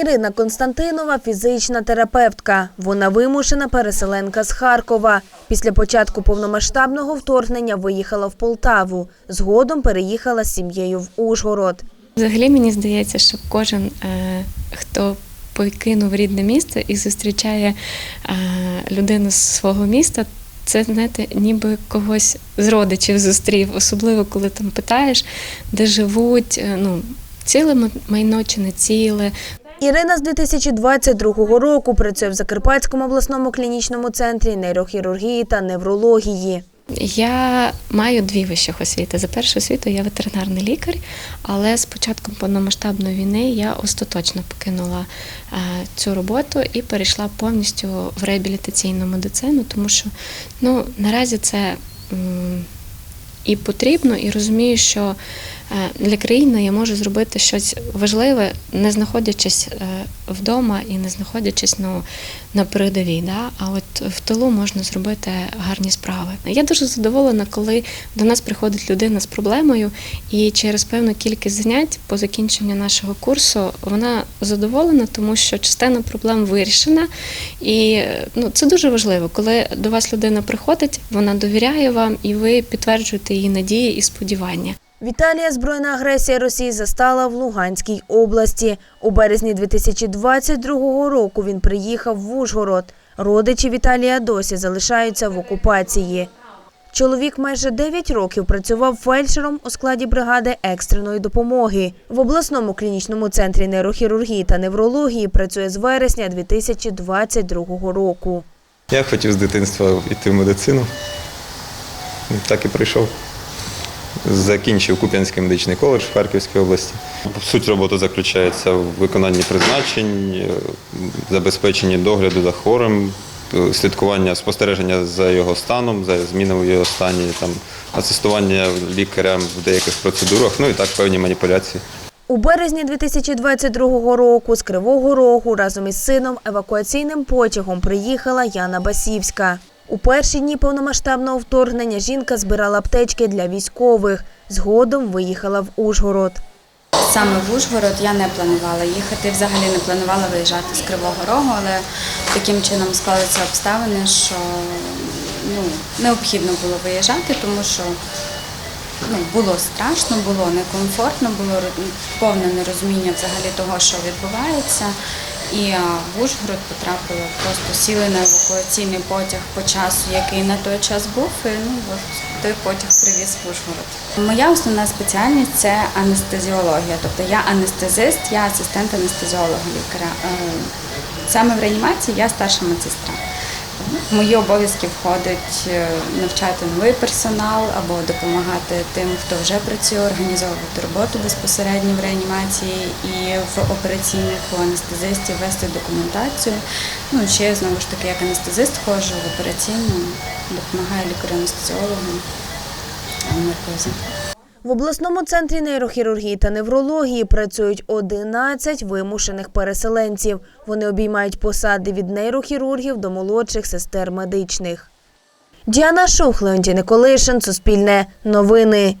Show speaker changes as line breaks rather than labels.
Ірина Константинова фізична терапевтка. Вона вимушена переселенка з Харкова. Після початку повномасштабного вторгнення виїхала в Полтаву. Згодом переїхала з сім'єю в Ужгород.
Взагалі мені здається, що кожен, е, хто покинув рідне місто і зустрічає е, людину з свого міста, це знаєте, ніби когось з родичів зустрів, особливо коли там питаєш, де живуть, е, ну, ціле майно чи не ціле.
Ірина з 2022 року працює в Закарпатському обласному клінічному центрі нейрохірургії та неврології.
Я маю дві вищих освіти. За першу освіту я ветеринарний лікар, але з початком повномасштабної війни я остаточно покинула е, цю роботу і перейшла повністю в реабілітаційну медицину, тому що ну, наразі це і потрібно, і розумію, що е, для країни я можу зробити щось важливе, не знаходячись е, вдома і не знаходячись ну, на передовій. Да? А от в тилу можна зробити гарні справи. Я дуже задоволена, коли до нас приходить людина з проблемою, і через певну кількість занять по закінченню нашого курсу вона задоволена, тому що частина проблем вирішена. І ну, це дуже важливо, коли до вас людина приходить, вона довіряє вам, і ви підтверджуєте її надії і сподівання.
Віталія збройна агресія Росії застала в Луганській області. У березні 2022 року він приїхав в Ужгород. Родичі Віталія досі залишаються в окупації. Чоловік майже 9 років працював фельдшером у складі бригади екстреної допомоги. В обласному клінічному центрі нейрохірургії та неврології працює з вересня 2022 року.
Я хотів з дитинства йти в медицину. Так і прийшов. Закінчив Куп'янський медичний коледж в Харківській області. Суть роботи заключається в виконанні призначень, забезпеченні догляду за хворим, слідкування, спостереження за його станом, за змінами в його стані, там, асистування лікарям в деяких процедурах, ну і так певні маніпуляції.
У березні 2022 року з Кривого Рогу разом із сином евакуаційним потягом приїхала Яна Басівська. У перші дні повномасштабного вторгнення жінка збирала аптечки для військових. Згодом виїхала в Ужгород.
Саме в Ужгород я не планувала їхати, взагалі не планувала виїжджати з Кривого Рогу, але таким чином склалися обставини, що ну, необхідно було виїжджати, тому що ну, було страшно, було некомфортно, було повне нерозуміння взагалі того, що відбувається. І в Ужгород потрапила, просто сіли на евакуаційний потяг по часу, який на той час був, і ну, той потяг привіз в Ужгород. Моя основна спеціальність це анестезіологія, тобто я анестезист, я асистент анестезіолога лікаря. Е, Саме в реанімації я старша медсестра. Мої обов'язки входить е, навчати новий персонал або допомагати тим, хто вже працює, організовувати роботу безпосередньо в реанімації і в операційних у анестезистів вести документацію. Ну ще знову ж таки, як анестезист ходжу в операційну, допомагаю лікарю-анестезіологу в наркозі.
В обласному центрі нейрохірургії та неврології працюють 11 вимушених переселенців. Вони обіймають посади від нейрохірургів до молодших сестер медичних. Діана Шух, Леонтій Николишин, Суспільне, Новини,